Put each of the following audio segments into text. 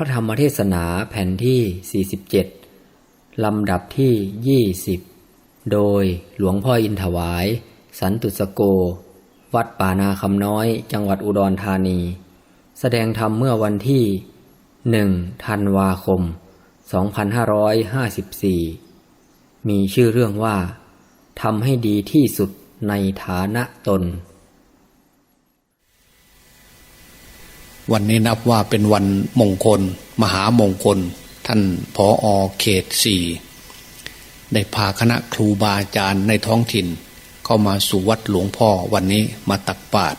พระธรรมเทศนาแผ่นที่ 47 ลำดับที่ 20 โดยหลวงพ่ออินถวาย สันตุสโก วัดป่านาคำน้อยจังหวัดอุดรธานี แสดงธรรมเมื่อวันที่ 1 ธันวาคม 2554 มีชื่อเรื่องว่าทำให้ดีที่สุดในฐานะตน วันนี้นับว่าเป็นวันมงคล มหามงคล ท่านผออเขตสี่ได้พาคณะครูบาอาจารย์ในท้องถิ่น เข้ามาสู่วัดหลวงพ่อวันนี้มาตักบาตร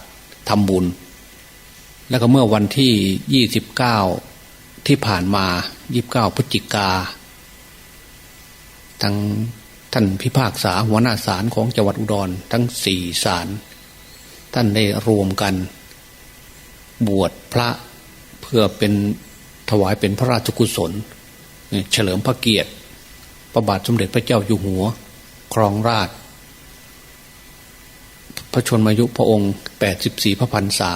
ทำบุญ แล้วก็เมื่อวันที่ยี่สิบเก้าที่ผ่านมายี่บเก้าพฤศจิกาทั้งท่านพิพากษาหัวหน้าศาลของจังหวัดอุดรทั้งสี่ศาลท่านได้รวมกัน บวชพระเพื่อเป็นถวายเป็นพระราชกุศล เฉลิมพระเกียรติ ประบาทสมเด็จพระเจ้าอยู่หัว ครองราช พระชนมายุพระองค์ 84 พระพรรษา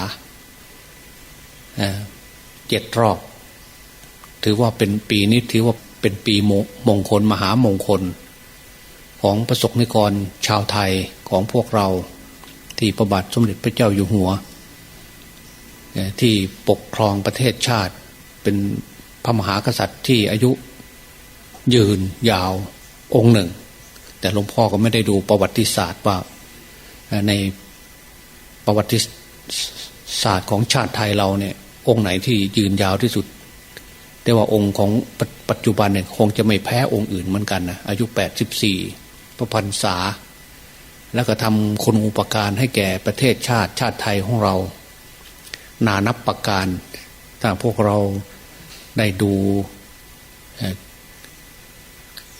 เจ็ดรอบ ถือว่าเป็นปีนี้ถือว่าเป็นปีมงคลมหามงคล ของประสบนิกรชาวไทยของพวกเรา ที่ประบาทสมเด็จพระเจ้าอยู่หัว ที่ปกครองประเทศชาติเป็นพระมหากษัตริย์ที่อายุยืนยาวองค์หนึ่ง แต่หลวงพ่อก็ไม่ได้ดูประวัติศาสตร์ว่าในประวัติศาสตร์ของชาติไทยเราเนี่ยองค์ไหนที่ยืนยาวที่สุด แต่ว่าองค์ของปัจจุบันเนี่ยคงจะไม่แพ้องค์อื่นเหมือนกันนะอายุแปดสิบสี่พระพรรษา แล้วก็ทำคุณอุปการให้แก่ประเทศชาติชาติไทยของเรา นานับประการ ถ้าพวกเราได้ดู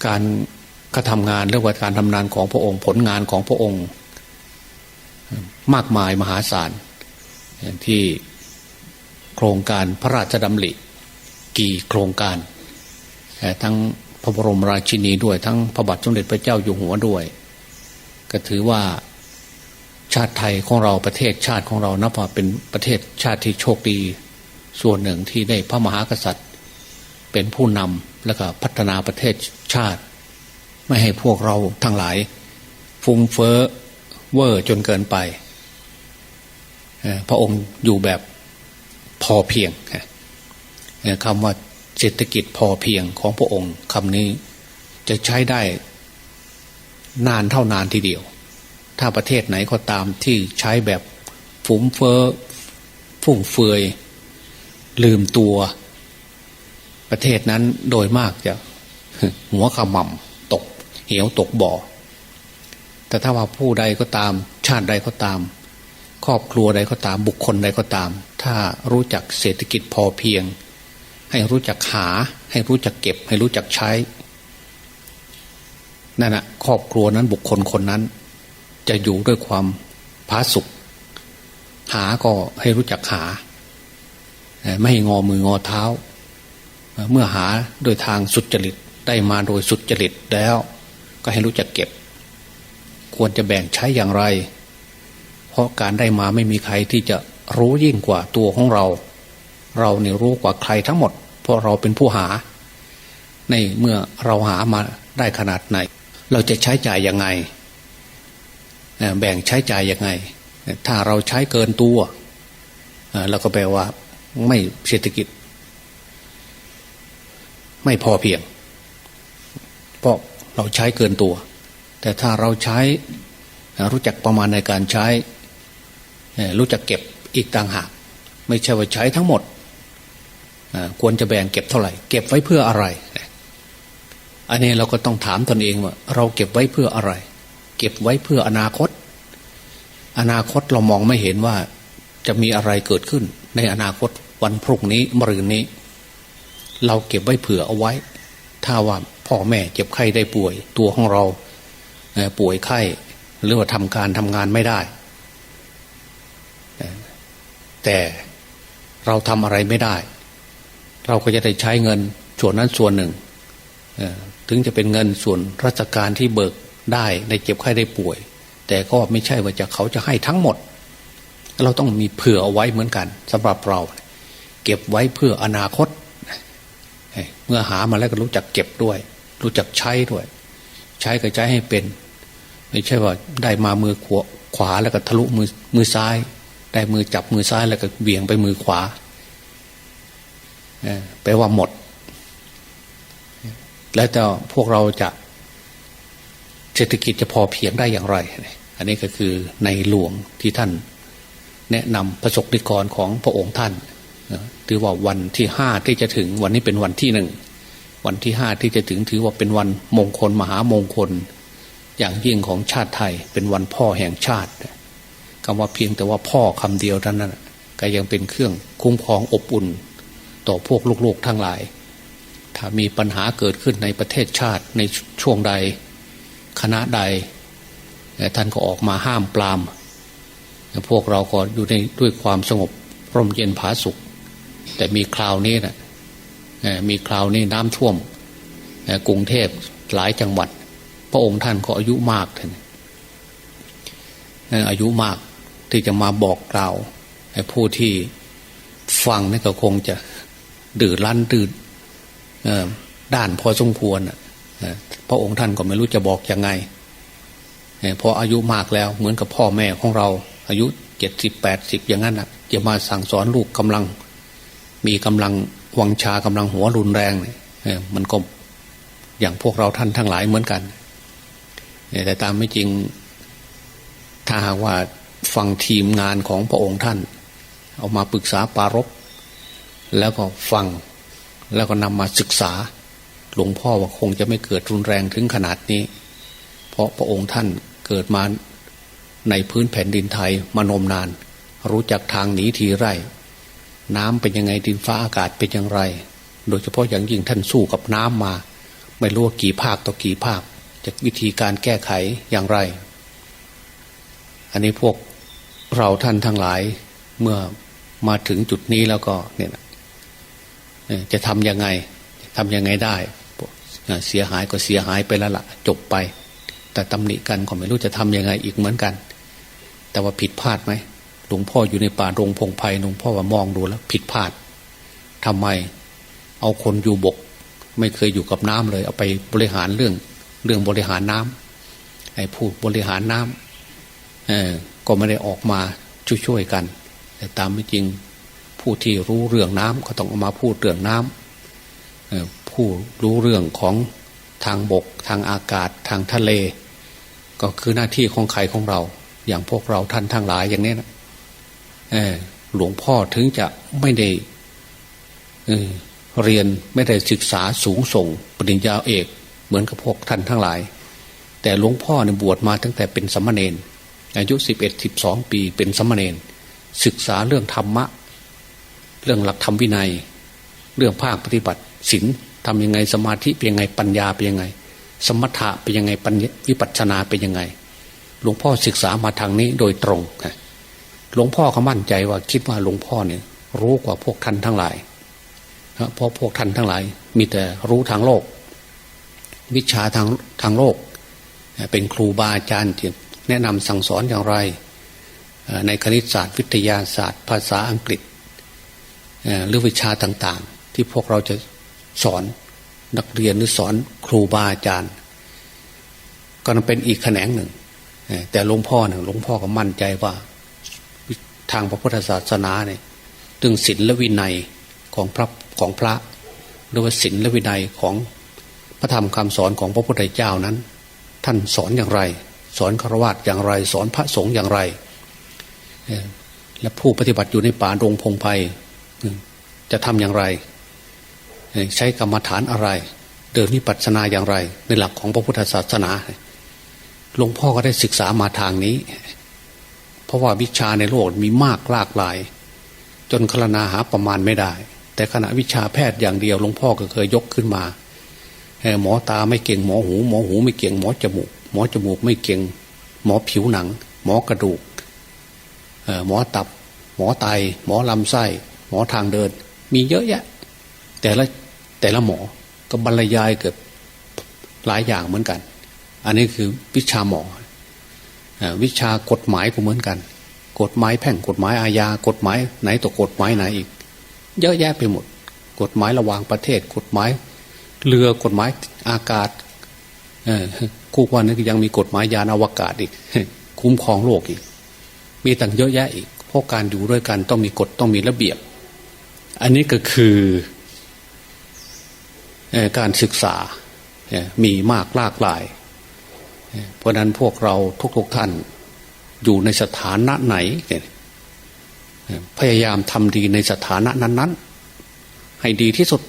การกระทำงานเรียกว่าการทำงานของพระองค์ ผลงานของพระองค์ มากมายมหาศาลที่โครงการพระราชดำริกี่โครงการ ทั้งพระบรมราชินีด้วย ทั้งพระบาทสมเด็จพระเจ้าอยู่หัวด้วย ก็ถือว่า ชาติไทยของเราประเทศชาติของเรานับว่าเป็นประเทศชาติที่โชคดี ส่วนหนึ่งที่ได้พระมหากษัตริย์ เป็นผู้นำแล้วก็พัฒนาประเทศชาติ ไม่ให้พวกเราทั้งหลาย ฟุ้งเฟ้อเวอร์จนเกินไป พระองค์อยู่แบบพอเพียงคำว่าเศรษฐกิจพอเพียงของพระองค์คำนี้จะใช้ได้นานเท่านานทีเดียว ถ้าประเทศไหนก็ตามที่ใช้แบบฝุ่มเฟอ้อฟุ่งเฟือยลืมตัว ประเทศนั้นโดยมากจะ หัวขมำตก เหวตกบ่อ แต่ถ้าว่าผู้ใดก็ตาม ชาติใดก็ตาม ครอบครัวใดก็ตาม บุคคลใดก็ตาม ถ้ารู้จักเศรษฐกิจพอเพียง ให้รู้จักหา ให้รู้จักเก็บ ให้รู้จักใช้นั่นแหะครอบครัวนั้นบุคคลคนนั้น จะอยู่ด้วยความผาสุกหาก็ให้รู้จักหา ไม่ให้งอมืองอเท้า เมื่อหาโดยทางสุดจริตได้มาโดยสุดจริตแล้ว ก็ให้รู้จักเก็บ ควรจะแบ่งใช้อย่างไร เพราะการได้มาไม่มีใครที่จะรู้ยิ่งกว่าตัวของเรา เราเนี่ยรู้กว่าใครทั้งหมด เพราะเราเป็นผู้หา ในเมื่อเราหามาได้ขนาดไหน เราจะใช้จ่ายยังไง แบ่งใช้จ่ายยังไง ถ้าเราใช้เกินตัวเราก็แปลว่าไม่เศรษฐกิจ ไม่พอเพียง เพราะเราใช้เกินตัว แต่ถ้าเราใช้รู้จักประมาณในการใช้ รู้จักเก็บอีกต่างหาก ไม่ใช่ว่าใช้ทั้งหมด ควรจะแบ่งเก็บเท่าไหร่ เก็บไว้เพื่ออะไร อันนี้เราก็ต้องถามตนเองว่า เราเก็บไว้เพื่ออะไร เก็บไว้เพื่ออนาคต อนาคตเรามองไม่เห็นว่าจะมีอะไรเกิดขึ้น ในอนาคตวันพรุ่งนี้มรืนนี้ เราเก็บไว้เผื่อเอาไว้ ถ้าว่าพ่อแม่เจ็บไข้ได้ป่วย ตัวของเราป่วยไข้หรือว่าทำการทำงานไม่ได้ แต่เราทำอะไรไม่ได้ เราก็จะได้ใช้เงินส่วนนั้นส่วนหนึ่งถึงจะเป็นเงินส่วนราชการที่เบิกได้ในเจ็บไข้ได้ป่วย แต่ก็ไม่ใช่ว่าจะเขาจะให้ทั้งหมด เราต้องมีเผื่อเอาไว้เหมือนกันสำหรับเรา เก็บไว้เพื่ออนาคต เมื่อหามาแล้วก็รู้จักเก็บด้วย รู้จักใช้ด้วย ใช้ก็ใช้ให้เป็น ไม่ใช่ว่าได้มามือขวาขวาแล้วก็ทะลุมือมือซ้าย ได้มือจับมือซ้ายแล้วก็เบี่ยงไปมือขวาแปลว่าหมด แล้วแต่พวกเราจะ เศรษฐกิจจะพอเพียงได้อย่างไร อันนี้ก็คือในหลวงที่ท่านแนะนำประสบนิกรของพระองค์ท่านถือว่าวันที่ห้าที่จะถึงวันนี้เป็นวันที่หนึ่งวันที่ห้าที่จะถึงถือว่าเป็นวันมงคลมหามงคล อย่างยิ่งของชาติไทย เป็นวันพ่อแห่งชาติคำว่าเพียงแต่ว่าพ่อคำเดียวเท่านั้นก็ยังเป็นเครื่องคุ้มครองอบอุ่น ต่อพวกลูกๆทั้งหลาย ถ้ามีปัญหาเกิดขึ้นในประเทศชาติในช่วงใด คณะใด ท่านก็ออกมาห้ามปราม พวกเราก็อยู่ในด้วยความสงบร่มเย็นผาสุข แต่มีคราวนี้นะมีคราวนี้น้ำท่วมกรุงเทพหลายจังหวัด พระองค์ท่านก็อายุมากท่านอายุมากที่จะมาบอกกล่าวผู้ที่ฟังนี่ก็คงจะดื้อรั้นดื้อด้านพอสมควร พระองค์ท่านก็ไม่รู้จะบอกยังไงเพราะอายุมากแล้วเหมือนกับพ่อแม่ของเรา อายุเจ็ดสิบแปดสิบอย่างนั้นอะจะมาสั่งสอนลูกกำลัง มีกำลังวังชากำลังหัวรุนแรงเนี่ยมันก็อย่างพวกเราท่านทั้งหลายเหมือนกันแต่ตามไม่จริง ถ้าหากว่าฟังทีมงานของพระองค์ท่าน เอามาปรึกษาปารบแล้วก็ฟังแล้วก็นำมาศึกษา หลวงพ่อว่าคงจะไม่เกิดรุนแรงถึงขนาดนี้ เพราะพระองค์ท่านเกิดมาในพื้นแผ่นดินไทยมานมนาน รู้จักทางหนีทีไรน้ำเป็นยังไงดินฟ้าอากาศเป็นอย่างไร โดยเฉพาะอย่างยิ่งท่านสู้กับน้ำมา ไม่รู้กี่ภาคต่อกี่ภาคจะวิธีการแก้ไขอย่างไร อันนี้พวกเราท่านทั้งหลายเมื่อมาถึงจุดนี้แล้วก็เนี่ยจะทำยังไงทำยังไงได้ เสียหายก็เสียหายไปแล้วละ่ะจบไป แต่ตำหนิกันก็ไม่รู้จะทำยังไงอีกเหมือนกัน แต่ว่าผิดพลาดไหมหลวงพ่ออยู่ในป่ารงพงไพ่หลวงพ่อว่ามองดูแล้ว ผิดพลาดทำไม เอาคนอยู่บก ไม่เคยอยู่กับน้ำเลย เอาไปบริหารเรื่อง เรื่องบริหารน้ำไอ้ผู้บริหารน้ำเออก็ไม่ได้ออกมาช่วยๆกัน แต่ตามไม่จริงผู้ที่รู้เรื่องน้ำก็ต้องออกมาพูดเรื่องน้ำ ผู้รู้เรื่องของทางบก ทางอากาศทางทะเล ก็คือหน้าที่ของใครของเรา อย่างพวกเราท่านทั้งหลายอย่างนี้นะหลวงพ่อถึงจะไม่ได้เเรียนไม่ได้ศึกษาสูงส่งปริญญาเอก เหมือนกับพวกท่านทั้งหลาย แต่หลวงพ่อเนี่ยบวชมาตั้งแต่เป็นสมณเณรอายุสิบเอ็ดสิบสองปีเป็นสมณเณรศึกษาเรื่องธรรมะ เรื่องหลักธรรมวินัย เรื่องภาคปฏิบัติศีล ทำยังไงสมาธิเป็นยังไงปัญญาเป็นยังไง สมถะเป็นยังไงปัญวิปัสนาเป็นยังไง หลวงพ่อศึกษามาทางนี้โดยตรงหลวงพ่อเขามั่นใจว่าคิดว่าหลวงพ่อเนี่ย รู้กว่าพวกท่านทั้งหลายเพราะพวกท่านทั้งหลาย มีแต่รู้ทางโลก วิชาทางทางโลก เป็นครูบาอาจารย์ที่แนะนำสั่งสอนอย่างไร ในคณิตศาสตร์วิทยาศาสตร์ ภาษาอังกฤษหรือวิชาต่างๆ ที่พวกเราจะสอน นักเรียนหรือสอนครูบาอาจารย์ ก็เป็นอีกแขนงหนึ่ง แต่หลวงพ่อเนี่ยหลวงพ่อก็มั่นใจว่าทางพระพุทธศาสนาเนี่ยตึงศีลและวินัยของพระของพระหรือว่าศีลและวินัยของพระธรรมคำสอนของพระพุทธเจ้านั้น ท่านสอนอย่างไร สอนฆราวาสอย่างไร สอนพระสงฆ์อย่างไร และผู้ปฏิบัติอยู่ในป่ารงพงไพ่จะทำอย่างไร ใช้กรรมฐานอะไร เดินนิพพานาอย่างไร ในหลักของพระพุทธศาสนาหลวงพ่อก็ได้ศึกษามาทางนี้ เพราะว่าวิชาในโลกมีมากหลากหลาย จนคลนาหาประมาณไม่ได้ แต่ขณะวิชาแพทย์อย่างเดียวหลวงพ่อก็เคยยกขึ้นมาหมอตาไม่เก่งหมอหูหมอหูไม่เก่งหมอจมูก หมอจมูกไม่เก่ง หมอผิวหนัง หมอกระดูกหมอตับ หมอไต หมอลำไส้ หมอทางเดิน มีเยอะแยะ แต่ละ แต่ละหมอก็บรรยายเกิดหลายอย่างเหมือนกัน อันนี้คือวิชาหมอวิชากฎหมายก็เหมือนกัน กฎหมายแพ่งกฎหมายอาญากฎหมายไหนต่อกฎหมายไหนอีก เยอะแยะไปหมด กฎหมายระหว่างประเทศ กฎหมายเรือกฎหมายอากาศคู่วันนี้ยังมีกฎหมายยานอวกาศอีก คุ้มครองโลกอีก มีต่างเยอะแยะอีกเพราะการอยู่ด้วยกันต้องมีกฎต้องมีระเบียบ อันนี้ก็คือ การศึกษามีมากลากหลาย เพราะนั้นพวกเราทุกๆท่านอยู่ในสถานะไหน พยายามทำดีในสถานะนั้น ๆ ให้ดีที่สุด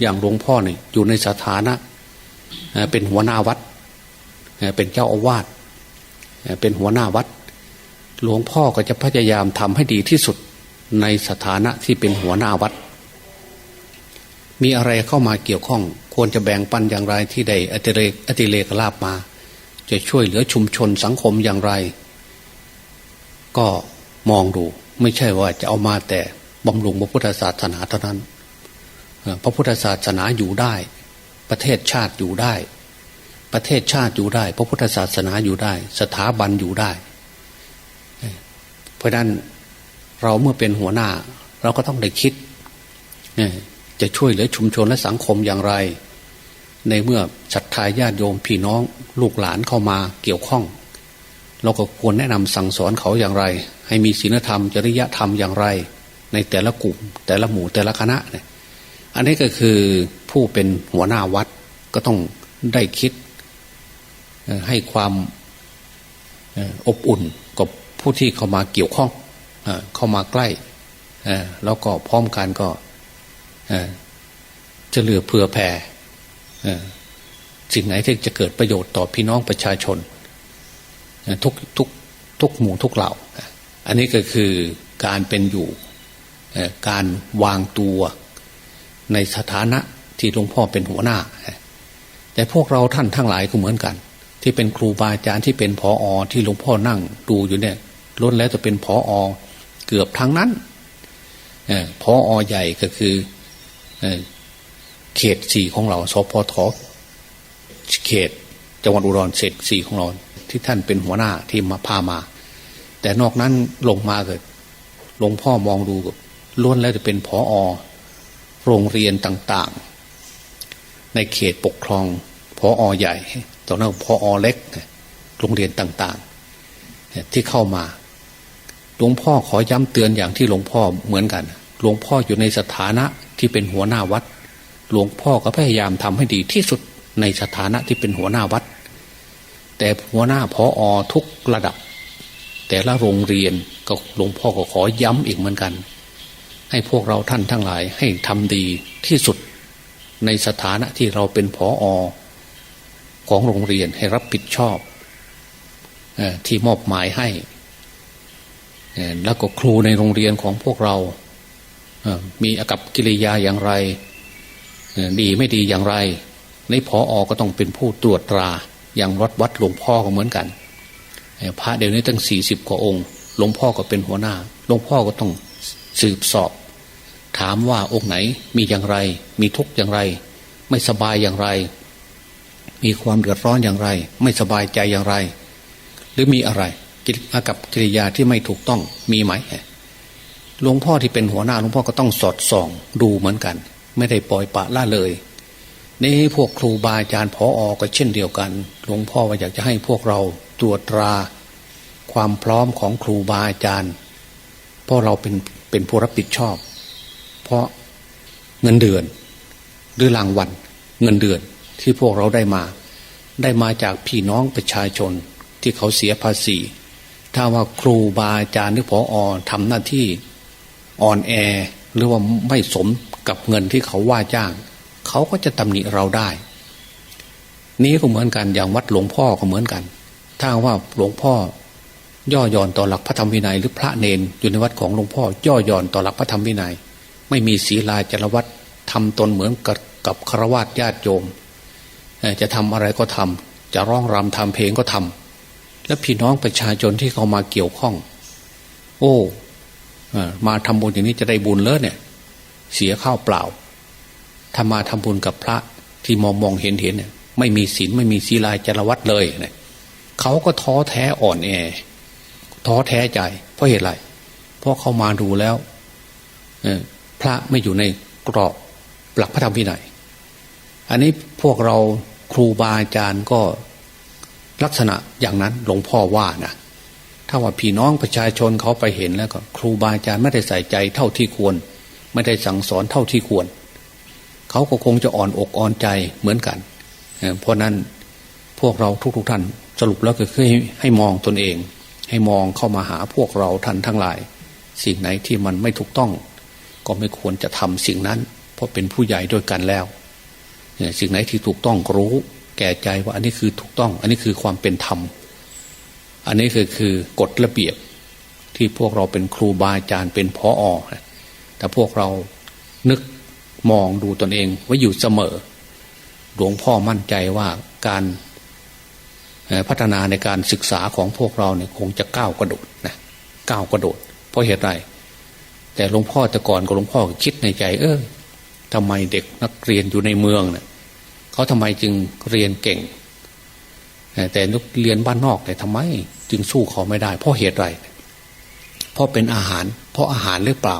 อย่างหลวงพ่อเนี่ยอยู่ในสถานะ เป็นหัวหน้าวัด เป็นเจ้าอาวาสเป็นหัวหน้าวัด หลวงพ่อก็จะพยายามทำให้ดีที่สุดในสถานะที่เป็นหัวหน้าวัด มีอะไรเข้ามาเกี่ยวข้อง ควรจะแบ่งปันอย่างไรที่ได้อติเรกอติเลกลาบมา จะช่วยเหลือชุมชนสังคมอย่างไร ก็มองดูไม่ใช่ว่าจะเอามาแต่บำรุงพระพุทธศาสนาเท่านั้น พระพุทธศาสนาอยู่ได้ ประเทศชาติอยู่ได้ ประเทศชาติอยู่ได้ พระพุทธศาสนาอยู่ได้ สถาบันอยู่ได้ เพราะฉะนั้นเราเมื่อเป็นหัวหน้า เราก็ต้องได้คิดเอ่อ จะช่วยเหลือชุมชนและสังคมอย่างไร ในเมื่อศรัทธาญาติโยมพี่น้องลูกหลานเข้ามาเกี่ยวข้อง เราก็ควรแนะนำสั่งสอนเขาอย่างไร ให้มีศีลธรรมจริยธรรมอย่างไร ในแต่ละกลุ่ม แต่ละหมู่แต่ละคณะเนี่ยอันนี้ก็คือผู้เป็นหัวหน้าวัดก็ต้องได้คิด ให้ความอบอุ่นกับผู้ที่เข้ามาเกี่ยวข้องเข้ามาใกล้แล้วก็พร้อมกันก็ จะเหลือเผื่อแผ่สิ่งไหนที่จะเกิดประโยชน์ต่อพี่น้องประชาชน ทุกทุกทุกหมู่ทุกเหล่า อันนี้ก็คือการเป็นอยู่การวางตัวในสถานะที่หลวงพ่อเป็นหัวหน้า แต่พวกเราท่านทั้งหลายก็เหมือนกัน ที่เป็นครูบาอาจารย์ที่เป็นผออที่หลวงพ่อนั่งดูอยู่เนี่ยล้นแล้วจะเป็นผออเกือบทั้งนั้นเอ่อผออใหญ่ก็คือ เขตสี่ของเราสพทเขตจังหวัดอุดรเขตสี่ของเราที่ท่านเป็นหัวหน้าที่มาพามา แต่นอกนั้นลงมาเกิดหลวงพ่อมองดูก็ล้วนแล้วจะเป็นผออโรงเรียนต่างๆ ในเขตปกครองพออใหญ่ตอนนั้นพออเล็ก โรงเรียนต่างๆ ที่เข้ามาหลวงพ่อขอย้ำเตือนอย่างที่หลวงพ่อเหมือนกัน หลวงพ่ออยู่ในสถานะ ที่เป็นหัวหน้าวัด หลวงพ่อก็พยายามทำให้ดีที่สุดในสถานะที่เป็นหัวหน้าวัด แต่หัวหน้าพออทุกระดับ แต่ละโรงเรียนก็หลวงพ่อก็ขอย้ำอีกเหมือนกัน ให้พวกเราท่านทั้งหลายให้ทำดีที่สุดในสถานะที่เราเป็นผออของโรงเรียนให้รับผิดชอบที่มอบหมายให้ แล้วก็ครูในโรงเรียนของพวกเรา มีอากับกิริยาอย่างไร ดีไม่ดีอย่างไร ในผออก็ต้องเป็นผู้ตรวจตราอย่างวัดวัดหลวงพ่อก็เหมือนกันพระเดี๋ยวนี้ตั้งสี่สิบกว่าองค์ หลวงพ่อก็เป็นหัวหน้า หลวงพ่อก็ต้องสืบสอบ ถามว่าองค์ไหนมีอย่างไร มีทุกข์อย่างไร ไม่สบายอย่างไร มีความเดือดร้อนอย่างไร ไม่สบายใจอย่างไร หรือมีอะไรกิริอากับกิริยาที่ไม่ถูกต้องมีไหม หลวงพ่อที่เป็นหัวหน้าหลวงพ่อก็ต้องสอดส่องดูเหมือนกัน ไม่ได้ปล่อยปละละเลยนี่พวกครูบาอาจารย์พออก็เช่นเดียวกัน หลวงพ่อว่าอยากจะให้พวกเราตรวจตรา ความพร้อมของครูบาอาจารย์เพราะเราเป็นเป็นผู้รับผิดชอบ เพราะเงินเดือน หรือรางวัลเงินเดือนที่พวกเราได้มา ได้มาจากพี่น้องประชาชนที่เขาเสียภาษี ถ้าว่าครูบาอาจารย์หรือพออทำหน้าที่ อ่อนแอ หรือว่าไม่สมกับเงินที่เขาว่าจ้าง เขาก็จะตำหนิเราได้ นี้ก็เหมือนกันอย่างวัดหลวงพ่อก็เหมือนกัน ถ้าว่าหลวงพ่อย่อหย่อนต่อหลักพระธรรมวินัย หรือพระเนนอยู่ในวัดของหลวงพ่อย่อหย่อนต่อหลักพระธรรมวินัย ไม่มีศีลาจารวัตทำตนเหมือนกับกับครวญญาติโยมจะทำอะไรก็ทำจะร้องรำทำเพลงก็ทำและพี่น้องประชาชนที่เขามาเกี่ยวข้อง โอ้ มาทำบุญอย่างนี้จะได้บุญเลยเนี่ย เสียข้าวเปล่า ถ้ามาทำบุญกับพระที่มองมองเห็นเห็นเนี่ย ไม่มีศีลไม่มีศีลายจรวัตเลยเนี่ยเขาก็ท้อแท้อ่อนแอ ท้อแท้ใจ เพราะเหตุไรเพราะเขามาดูแล้วพระไม่อยู่ในกรอบหลักพระธรรมวินัยอันนี้พวกเราครูบาอาจารย์ก็ลักษณะอย่างนั้นหลวงพ่อว่านะ ถ้าว่าพี่น้องประชาชนเขาไปเห็นแล้วก็ ครูบาอาจารย์ไม่ได้ใส่ใจเท่าที่ควร ไม่ได้สั่งสอนเท่าที่ควร เขาก็คงจะอ่อนอกอ่อนใจเหมือนกัน เพราะนั้นพวกเราทุกๆท่านสรุปแล้วก็คือให้ให้มองตนเอง ให้มองเข้ามาหาพวกเราท่านทั้งหลาย สิ่งไหนที่มันไม่ถูกต้อง ก็ไม่ควรจะทำสิ่งนั้น เพราะเป็นผู้ใหญ่ด้วยกันแล้วสิ่งไหนที่ถูกต้องรู้ แก่ใจว่าอันนี้คือถูกต้อง อันนี้คือความเป็นธรรม อันนี้คือคือกฎระเบียบที่พวกเราเป็นครูบาอาจารย์เป็นพออแต่พวกเรานึกมองดูตนเองไว่าอยู่เสมอ หลวงพ่อมั่นใจว่าการพัฒนาในการศึกษาของพวกเราเนี่ยคงจะก้าวกระโดดนะก้าวกระโดด เพราะเหตุไร แต่หลวงพ่อแต่ก่อนก็หลวงพ่อคิดในใจ เออทำไมเด็กนักเรียนอยู่ในเมืองเนี่ยเขาทำไมจึงเรียนเก่ง แต่นักเรียนบ้านนอกเนี่ยทำไม จึงสู้เขาไม่ได้ เพราะเหตุไรเพราะเป็นอาหาร เพราะอาหารหรือเปล่า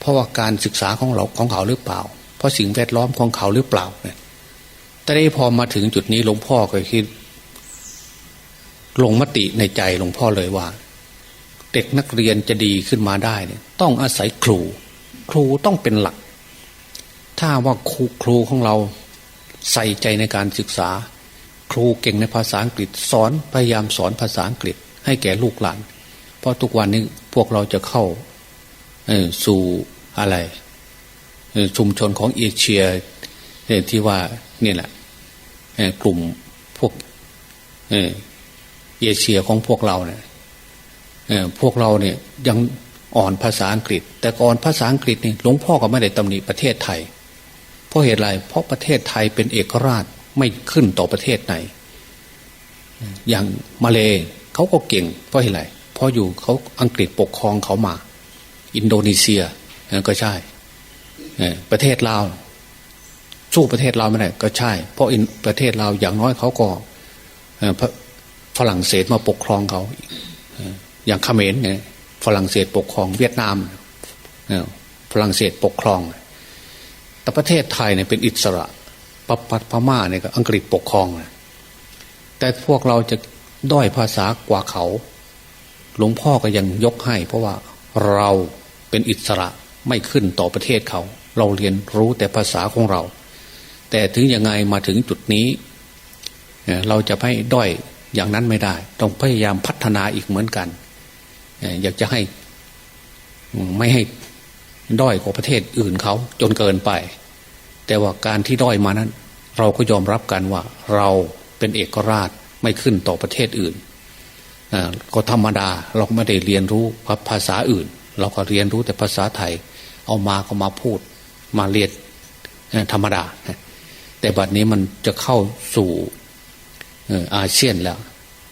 เพราะว่าการศึกษาของเราของเขาหรือเปล่า เพราะสิ่งแวดล้อมของเขาหรือเปล่าเนี่ยแต่ได้พอมาถึงจุดนี้หลวงพ่อก็คิดลงมติในใจหลวงพ่อเลยว่า เด็กนักเรียนจะดีขึ้นมาได้เนี่ย ต้องอาศัยครู ครูต้องเป็นหลัก ถ้าว่าครูครูของเราใส่ใจในการศึกษา ครูเก่งในภาษาอังกฤษสอนพยายามสอนภาษาอังกฤษ ให้แก่ลูกหลาน เพราะทุกวันนี้พวกเราจะเข้าสู่อะไรชุมชนของเอเชียที่ว่านี่แหละกลุ่มพวกเอเชียของพวกเราเนี่ยพวกเราเนี่ยยังอ่อนภาษาอังกฤษ แต่ก่อนภาษาอังกฤษนี่หลวงพ่อก็ไม่ได้ตำหนิประเทศไทย เพราะเหตุไรเพราะประเทศไทยเป็นเอกราช ไม่ขึ้นต่อประเทศไหน อย่างมาเลเขาก็เก่งเพราะเหตุไรเพราะอยู่เขาอังกฤษปกครองเขามา อินโดนีเซียก็ใช่ประเทศลาวสู้ประเทศลาวไม่ได้ก็ใช่ เพราะประเทศลาวอย่างน้อยเขาก็ฝรั่งเศสมาปกครองเขาอย่างเขมรเนี่ยฝรั่งเศสปกครองเวียดนามฝรั่งเศสปกครอง แต่ประเทศไทยเนี่ยเป็นอิสระ ปปัพม่าเนี่ยก็อังกฤษปกครองนะแต่พวกเราจะด้อยภาษากว่าเขา หลวงพ่อก็ยังยกให้ เพราะว่าเราเป็นอิสระไม่ขึ้นต่อประเทศเขา เราเรียนรู้แต่ภาษาของเรา แต่ถึงยังไงมาถึงจุดนี้ เราจะไม่ด้อยอย่างนั้นไม่ได้ ต้องพยายามพัฒนาอีกเหมือนกัน อยากจะให้ไม่ให้ด้อยกว่าประเทศอื่นเขาจนเกินไป แต่ว่าการที่ด้อยมานั้น เราก็ยอมรับกันว่า เราเป็นเอกราชไม่ขึ้นต่อประเทศอื่นอ่าก็ธรรมดาเราไม่ได้เรียนรู้ภาษาอื่น เราก็เรียนรู้แต่ภาษาไทย เอามาก็มาพูดมาเรียนธรรมดา แต่บัดนี้มันจะเข้าสู่อาเซียนแล้ว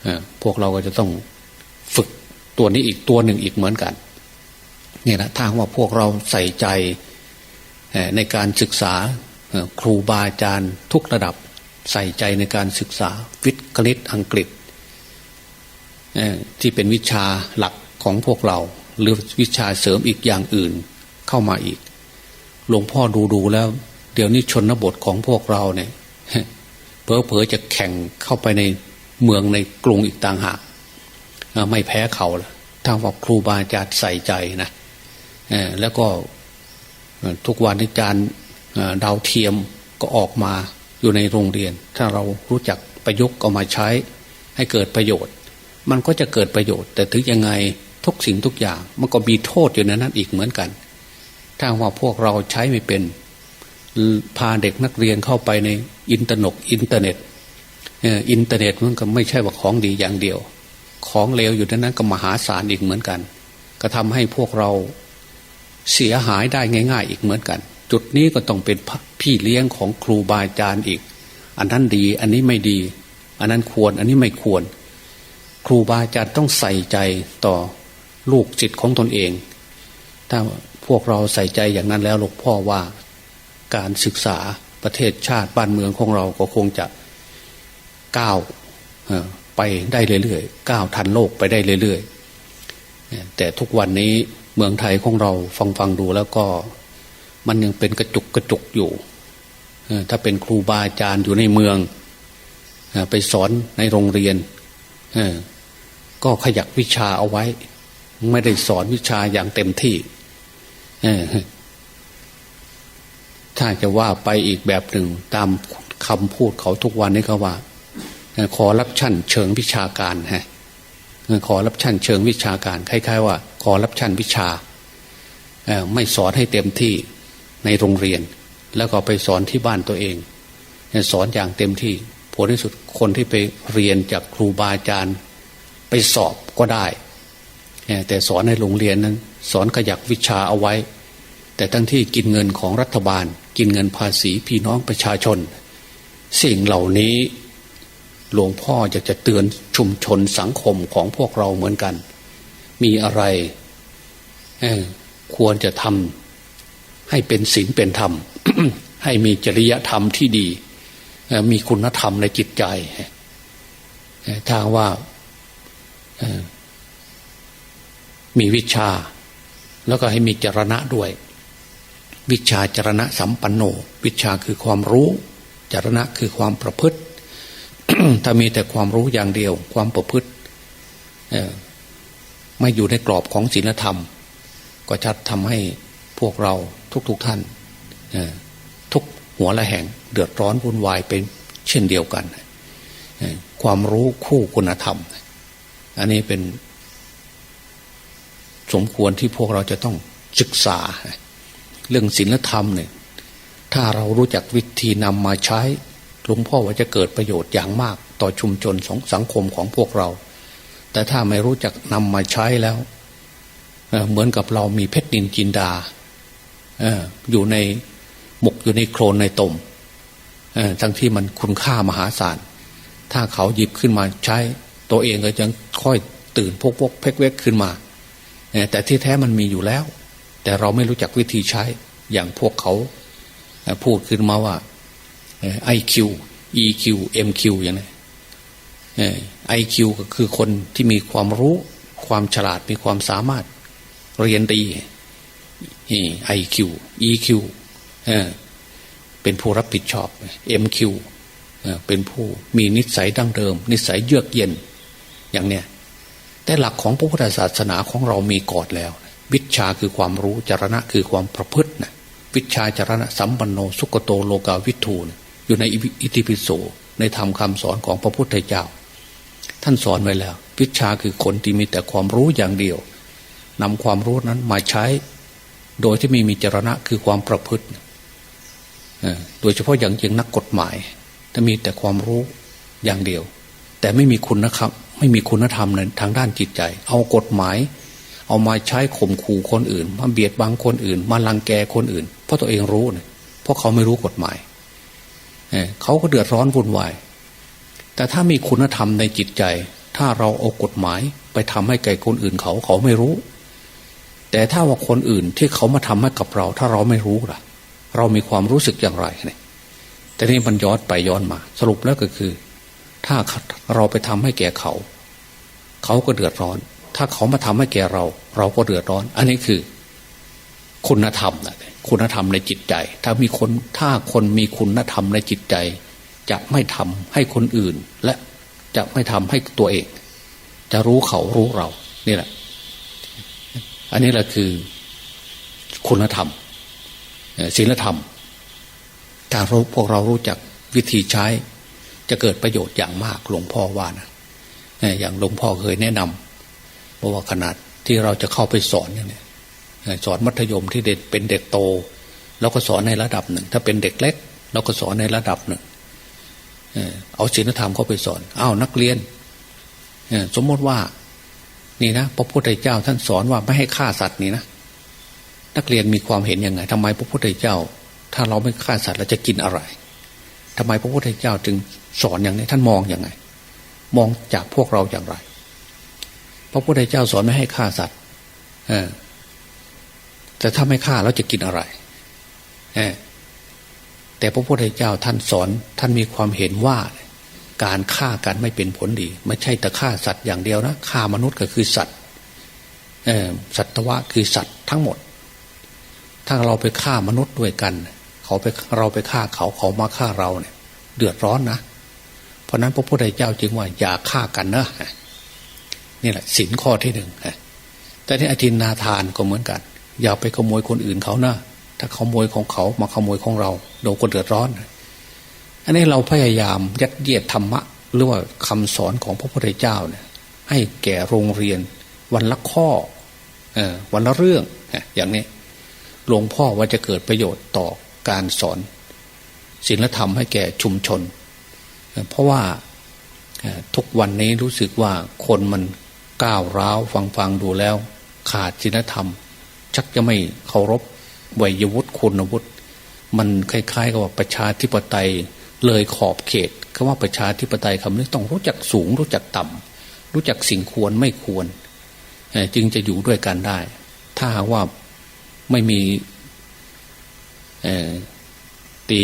อ่อพวกเราก็จะต้องฝึกตัวนี้อีกตัวหนึ่งอีกเหมือนกันเนี่ยนะถ้าว่าพวกเราใส่ใจในการศึกษา ครูบาอาจารย์ทุกระดับใส่ใจในการศึกษาวิทย์คณิตอังกฤษที่เป็นวิชาหลักของพวกเรา หรือวิชาเสริมอีกอย่างอื่นเข้ามาอีก หลวงพ่อดูดูแล้ว เดี๋ยวนี้ชนบทของพวกเราเนี่ยเพอเพอๆจะแข่งเข้าไปในเมืองในกรุงอีกต่างหากไม่แพ้เขาละถ้าว่าครูบาอาจารย์ใส่ใจนะแล้วก็ทุกวันอาจารย์ ดาวเทียมก็ออกมาอยู่ในโรงเรียน ถ้าเรารู้จักประยุกต์เอามาใช้ให้เกิดประโยชน์ มันก็จะเกิดประโยชน์ แต่ถึงยังไงทุกสิ่งทุกอย่างมันก็มีโทษอยู่ในนั้นอีกเหมือนกัน ถ้าว่าพวกเราใช้ไม่เป็นพาเด็กนักเรียนเข้าไปในอินเทอร์เน็ตอินเทอร์เน็ตอินเทอร์เน็ตมันก็ไม่ใช่ว่าของดีอย่างเดียว ของเลวอยู่ในนั้นก็มหาศาลอีกเหมือนกัน ก็ทำให้พวกเราเสียหายได้ง่าย ๆ อีกเหมือนกัน จุดนี้ก็ต้องเป็นพี่เลี้ยงของครูบาอาจารย์อีก อันนั้นดี อันนี้ไม่ดี อันนั้นควร อันนี้ไม่ควร ครูบาอาจารย์ต้องใส่ใจต่อลูกจิตของตนเอง ถ้าพวกเราใส่ใจอย่างนั้นแล้วหลวงพ่อว่าการศึกษาประเทศชาติบ้านเมืองของเราก็คงจะก้าวไปได้เรื่อยๆก้าวทันโลกไปได้เรื่อยๆแต่ทุกวันนี้เมืองไทยของเราฟังฟังๆดูแล้วก็ มันยังเป็นกระจุกกระจุกอยู่ถ้าเป็นครูบาอาจารย์อยู่ในเมืองไปสอนในโรงเรียนก็ขยักวิชาเอาไว้ ไม่ได้สอนวิชาอย่างเต็มที่ถ้าจะว่าไปอีกแบบหนึ่งตามคำพูดเขาทุกวันนี้ก็ว่าขอรับชั่นเชิงวิชาการฮะขอรับชั่นเชิงวิชาการคล้ายๆว่า ขอรับชั่นวิชาไม่สอนให้เต็มที่ ในโรงเรียน แล้วก็ไปสอนที่บ้านตัวเองสอนอย่างเต็มที่ผลที่สุดคนที่ไปเรียนจากครูบาอาจารย์ไปสอบก็ได้ แต่สอนในโรงเรียนนั้น สอนขยักวิชาเอาไว้ แต่ทั้งที่กินเงินของรัฐบาล กินเงินภาษีพี่น้องประชาชน สิ่งเหล่านี้หลวงพ่ออยากจะเตือนชุมชนสังคมของพวกเราเหมือนกัน มีอะไรควรจะทำ ให้เป็นศีลเป็นธรรม ให้มีจริยธรรมที่ดี มีคุณธรรมในจิตใจเอ่อทางว่ามีวิชา แล้วก็ให้มีจรณะด้วย วิชาจรณะสัมปันโน วิชาคือความรู้จรณะคือความประพฤติ ถ้ามีแต่ความรู้อย่างเดียว ความประพฤติไม่อยู่ในกรอบของศีลธรรม ก็จะทำให้พวกเรา ทุกๆทท่านทุกหัวละแห่ง เดือดร้อนวุ่นวายเป็นเช่นเดียวกัน ความรู้คู่คุณธรรม อันนี้เป็น สมควรที่พวกเราจะต้องศึกษา เรื่องศีลธรรมเนี่ยถ้าเรารู้จักวิธีนำมาใช้หลวงพ่อว่าจะเกิดประโยชน์อย่างมาก ต่อชุมชนสองสังคมของพวกเรา แต่ถ้าไม่รู้จักนำมาใช้แล้ว เหมือนกับเรามีเพชรนินจินดา อยู่ในหมกอยู่ในโครนในตมทั้งที่มันคุณค่ามหาศาล ถ้าเขาหยิบขึ้นมาใช้ ตัวเองก็ยังค่อยตื่นพกพกเพกเวกขึ้นมา แต่ที่แท้มันมีอยู่แล้ว แต่เราไม่รู้จักวิธีใช้ อย่างพวกเขาพูดขึ้นมาว่าไอคิว EQ MQ อย่างนี้ไอคิวก็คือคนที่มีความรู้ ความฉลาดมีความสามารถเรียนดี ไอคิว EQ เอ่อเป็นผู้รับผิดชอบ MQ เอ่อเป็นผู้มีนิสัยดั้งเดิม นิสัยเยือกเย็น อย่างเนี้ยแต่หลักของพระพุทธศาสนาของเรามีก่อนแล้ว วิชาคือความรู้จรณะคือความประพฤตินะวิชาจรณะสัมปันโนสุกโตโลกาวิทูนะอยู่ในอิติปิโสในธรรมคำสอนของพระพุทธเจ้า ท่านสอนไว้แล้ว วิชาคือคนที่มีแต่ความรู้อย่างเดียวนำความรู้นั้นมาใช้ โดยที่ไม่มีจรณะคือความประพฤติโดยเฉพาะอย่างยิ่งนักกฎหมายถ้ามีแต่ความรู้อย่างเดียว แต่ไม่มีคุณนะครับ ไม่มีคุณธรรมในทางด้านจิตใจ เอากฎหมาย เอามาใช้ข่มขู่คนอื่น มาเบียดบังคนอื่น มาลังแกคนอื่น เพราะตัวเองรู้เนี่ยเพราะเขาไม่รู้กฎหมายเขาก็เดือดร้อนวุ่นวายแต่ถ้ามีคุณธรรมในจิตใจ ถ้าเราเอากฎหมายไปทำให้แก่คนอื่นเขาเขาไม่รู้ แต่ถ้าว่าคนอื่นที่เขามาทำให้กับเรา ถ้าเราไม่รู้ล่ะ เรามีความรู้สึกอย่างไรเนี่ยแต่นี่มันย้อนไปย้อนมา สรุปแล้วก็คือ ถ้าเราไปทำให้แก่เขา เขาก็เดือดร้อน ถ้าเขามาทำให้แก่เรา เราก็เดือดร้อน อันนี้คือ คุณธรรมนะคุณธรรมในจิตใจ ถ้ามีคนถ้าคนมีคุณธรรมในจิตใจ จะไม่ทำให้คนอื่น และจะไม่ทำให้ตัวเอง จะรู้เขารู้เรา นี่แหละ อันนี้แหละคือคุณธรรมศีลธรรมถ้าเราพวกเรารู้จักวิธีใช้ จะเกิดประโยชน์อย่างมากหลวงพ่อว่านะอย่างหลวงพ่อเคยแนะนำเพราะว่าขนาดที่เราจะเข้าไปสอนอย่างเนี้ยสอนมัธยมที่เด็กเป็นเด็กโตเราก็สอนในระดับหนึ่ง ถ้าเป็นเด็กเล็ก เราก็สอนในระดับหนึ่งเอาศีลธรรมเข้าไปสอนอ้าวนักเรียนสมมติว่า นี่นะพระพุทธเจ้าท่านสอนว่าไม่ให้ฆ่าสัตว์นี่นะนักเรียนมีความเห็นยังไงทำไมพระพุทธเจ้า ถ้าเราไม่ฆ่าสัตว์เราจะกินอะไรทำไมพระพุทธเจ้าจึงสอนอย่างนี้ท่านมองอย่างไง มองจากพวกเราอย่างไร พระพุทธเจ้าสอนไม่ให้ฆ่าสัตว์เออแต่ถ้าไม่ฆ่าเราจะกินอะไรเออแต่พระพุทธเจ้าท่านสอนท่านมีความเห็นว่า การฆ่ากันไม่เป็นผลดี ไม่ใช่แต่ฆ่าสัตว์อย่างเดียวนะฆ่ามนุษย์ก็คือสัตว์สัตวะคือสัตว์ทั้งหมด ถ้าเราไปฆ่ามนุษย์ด้วยกัน เขาไปเราไปฆ่าเขาเขามาฆ่าเราเนี่ย เดือดร้อนนะเพราะนั้นพระพุทธเจ้าจึงว่าอย่าฆ่ากันนะนี่แหละสินข้อที่หนึ่งแต่ที่อธินนาทานก็เหมือนกัน อย่าไปขโมยคนอื่นเขานะถ้าขโมยของเขามาขโมยของเราเราก็เดือดร้อน อันนี้เราพยายามยัดเยียดธรรมะหรือว่าคำสอนของพระพุทธเจ้าเนี่ย ให้แก่โรงเรียน วันละข้ออวันละเรื่องอย่างนี้หลวงพ่อว่าจะเกิดประโยชน์ต่อการสอนศีลธรรมให้แก่ชุมชน เพราะว่าทุกวันนี้รู้สึกว่าคนมันก้าวร้าวฟังฟังดูแล้ว ขาดศีลธรรม ชักจะไม่เคารพวัยวุฒิคุณวุฒิมันคล้ายๆกับประชาธิปไตย เลยขอบเขตคำว่าประชาธิปไตยคำนี้ต้องรู้จักสูง รู้จักต่ำรู้จักสิ่งควรไม่ควร จึงจะอยู่ด้วยกันได้ ถ้าว่าไม่มีตี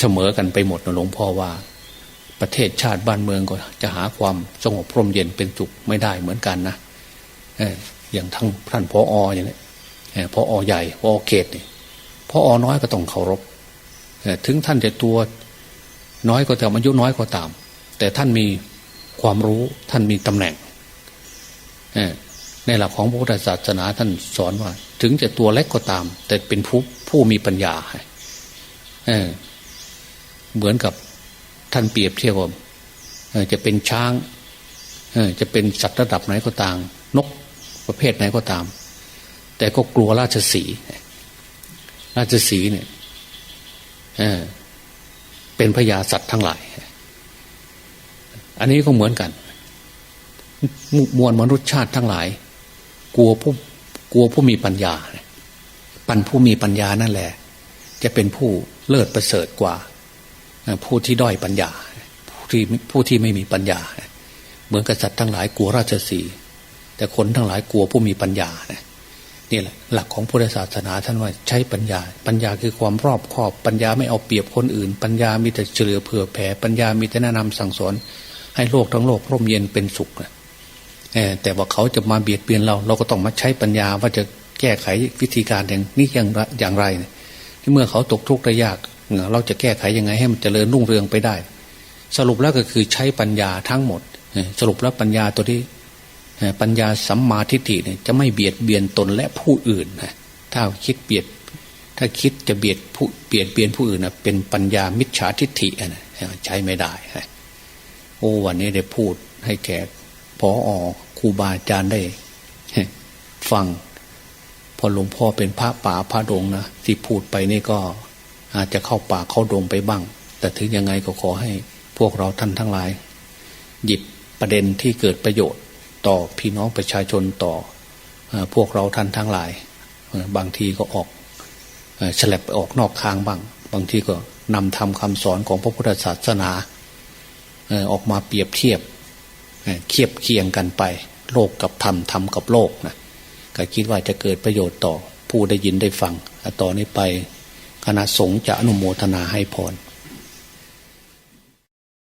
เสมอกันไปหมดนะหลวงพ่อว่า ประเทศชาติบ้านเมืองก็จะหาความสงบพรมเย็นเป็นจุกไม่ได้เหมือนกันนะอย่างทั้งท่านพอออย่างนี้พออใหญ่พอเขตนี่พออน้อยก็ต้องเคารพถึงท่านจะตัว น้อยก็แต่อายุน้อยก็ตาม แต่ท่านมีความรู้ท่านมีตำแหน่งในหลักของพระพุทธศาสนาท่านสอนว่า ถึงจะตัวเล็กก็ตาม แต่เป็นผู้ผู้มีปัญญาเเหมือนกับท่านเปรียบเทียบว่าจะเป็นช้างจะเป็นสัตว์ระดับไหนก็ตามนกประเภทไหนก็ตาม แต่ก็กลัวราชสีราชสีเนี่ย เป็นพญาสัตว์ทั้งหลาย อันนี้ก็เหมือนกันมวลมนุษยชาติทั้งหลาย กลัวผู้กลัวผู้มีปัญญา ปันผู้มีปัญญานั่นแหละ จะเป็นผู้เลิศประเสริฐกว่า ผู้ที่ด้อยปัญญา ผู้ที่ผู้ที่ไม่มีปัญญา เหมือนกษัตริย์ทั้งหลายกลัวราชสีแต่คนทั้งหลายกลัวผู้มีปัญญานี่ นี่แหละหลักของพุทธศาสนาท่านว่าใช้ปัญญา ปัญญาคือความรอบคอบ ปัญญาไม่เอาเปรียบคนอื่น ปัญญามีแต่เฉลือเผื่อแผ่ปัญญามีแต่แนะนำสั่งสอน ให้โลกทั้งโลกร่มเย็นเป็นสุขนะแต่ว่าเขาจะมาเบียดเบียนเรา เราก็ต้องมาใช้ปัญญาว่าจะแก้ไขวิธีการอย่างนี้อย่างอย่างไรที่เมื่อเขาตกทุกข์ได้ยากเราจะแก้ไขยังไงให้มันเจริญรุ่งเรืองไปได้ สรุปแล้วก็คือใช้ปัญญาทั้งหมด สรุปแล้วปัญญาตัวที่ ปัญญาสัมมาทิฏฐิเนี่ยจะไม่เบียดเบียนตนและผู้อื่นนะถ้าคิดเบียด ถ้าคิดจะเบียดผู้เบียดเบียนผู้อื่นนะเป็นปัญญามิจฉาทิฏฐินะใช้ไม่ได้โอ้วันนี้ได้พูดให้แขกพออครูบาอาจารย์ได้ ฟัง พอหลวงพ่อเป็นพระป่าพระดงนะที่พูดไปนี่ก็ อาจจะเข้าป่าเข้าดงไปบ้าง แต่ถึงยังไงก็ขอให้พวกเราท่านทั้งหลาย หยิบประเด็นที่เกิดประโยชน์ ต่อพี่น้องประชาชนต่อพวกเราท่านทั้งหลาย บางทีก็ออกฉลับไปออกนอกทางบ้าง บางทีก็นำทำคำสอนของพระพุทธศาสนาออกมาเปรียบเทียบเคียบเคียงกันไป โลกกับธรรมธรรมกับโลกนะก็คิดว่าจะเกิดประโยชน์ต่อผู้ได้ยินได้ฟังต่อนนี้ไปคณะสงฆ์จะอนุโมทนาให้พร